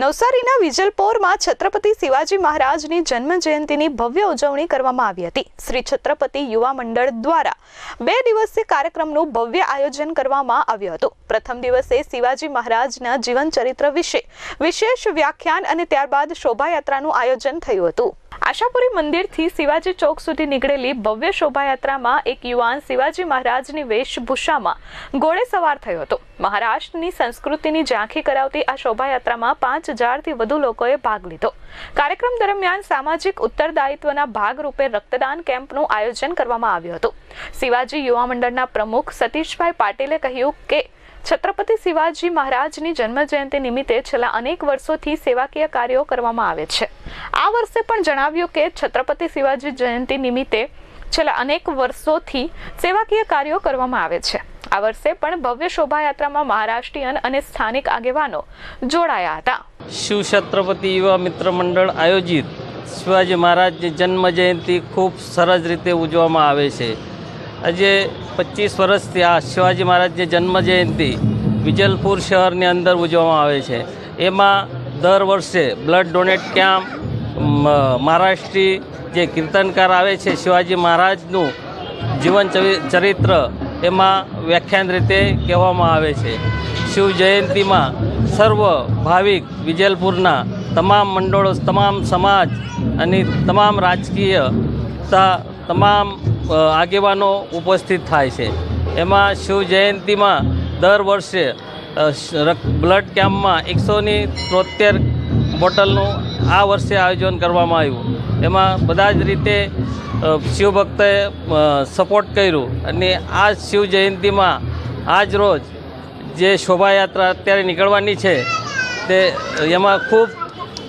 નવસારીના વિજલપોરમાં છત્રપતિ શિવાજી મહારાજની જન્મ જયંતિની ભવ્ય ઉજવણી કરવામાં આવી હતી. શ્રી છત્રપતિ યુવા મંડળ દ્વારા બે દિવસીય કાર્યક્રમનું ભવ્ય આયોજન કરવામાં આવ્યું હતું. પ્રથમ દિવસે શિવાજી મહારાજના જીવન ચરિત્ર વિશે વિશેષ વ્યાખ્યાન અને ત્યારબાદ શોભાયાત્રાનું આયોજન થયું હતું. આશાપુરી મંદિરથી શિવાજી ચોક સુધી નીકળેલી ભવ્ય શોભાયાત્રામાં એક યુવાન શિવાજી મહારાજની વેશભૂષામાં ઘોડે સવાર થયો હતો. મહારાષ્ટ્રની સંસ્કૃતિની ઝાંખી કરાવતી આ શોભાયાત્રામાં પાંચ હજારથી વધુ લોકોએ ભાગ લીધો. કાર્યક્રમ દરમિયાન સામાજિક ઉત્તરદાયિત્વના ભાગરૂપે રક્તદાન કેમ્પનું આયોજન કરવામાં આવ્યું હતું. શિવાજી યુવા મંડળના પ્રમુખ સતીશભાઈ પાટીલે કહ્યું કે છત્રપતિ શિવાજી મહારાજની જન્મજયંતિ નિમિત્તે છેલ્લા અનેક વર્ષોથી સેવાકીય કાર્યો કરવામાં આવે છે. આ વર્ષે પણ જણાવ્યું કે છત્રપતિ શિવાજી જયંતિ નિમિત્તે છેલ્લા અનેક વર્ષોથી સેવાકીય કાર્યો કરવામાં આવે છે. આ વર્ષે પણ ભવ્ય શોભાયાત્રામાં મહારાષ્ટ્રીયન અને સ્થાનિક આગેવાનો જોડાયા હતા. શિવ છત્રપતિ યુવા મિત્ર મંડળ આયોજિત શિવાજી મહારાજની જન્મ જયંતિ ખૂબ સરસ રીતે ઉજવવામાં આવે છે. આજે પચીસ વર્ષથી આ શિવાજી મહારાજની જન્મ જયંતિ વિજલપુર શહેરની અંદર ઉજવવામાં આવે છે. એમાં દર વર્ષે બ્લડ ડોનેટ કેમ્પ મહારાષ્ટ્રી જે કીર્તનકાર આવે છે શિવાજી મહારાજનું જીવન ચરિ- ચરિત્ર એમાં વ્યાખ્યાન રીતે કહેવામાં આવે છે. શિવ જયંતિમાં સર્વ ભાવિક વિજલપુરના તમામ મંડળો, તમામ સમાજ અને તમામ રાજકીય તથા તમામ આગેવાનો ઉપસ્થિત થાય છે. એમાં શિવ જયંતિમાં દર વર્ષે બ્લડ કેમ્પમાં એકસોની ત્રોતેર બોટલનું આ વર્ષે આયોજન કરવામાં આવ્યું. એમાં બધા જ રીતે શિવભક્તએ સપોર્ટ કર્યું અને આ શિવ જયંતિમાં આજ રોજ જે શોભાયાત્રા અત્યારે નીકળવાની છે, તે એમાં ખૂબ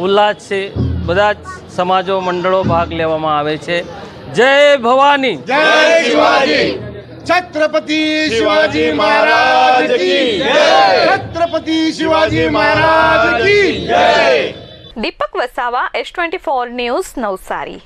ઉલ્લાસ છે. બધા જ સમાજો, મંડળો ભાગ લેવામાં આવે છે. जय भवानी। जय शिवाजी। छत्रपती शिवाजी महाराज की छत्रपती शिवाजी महाराज की Deepak Vasava S twenty four news Navsari.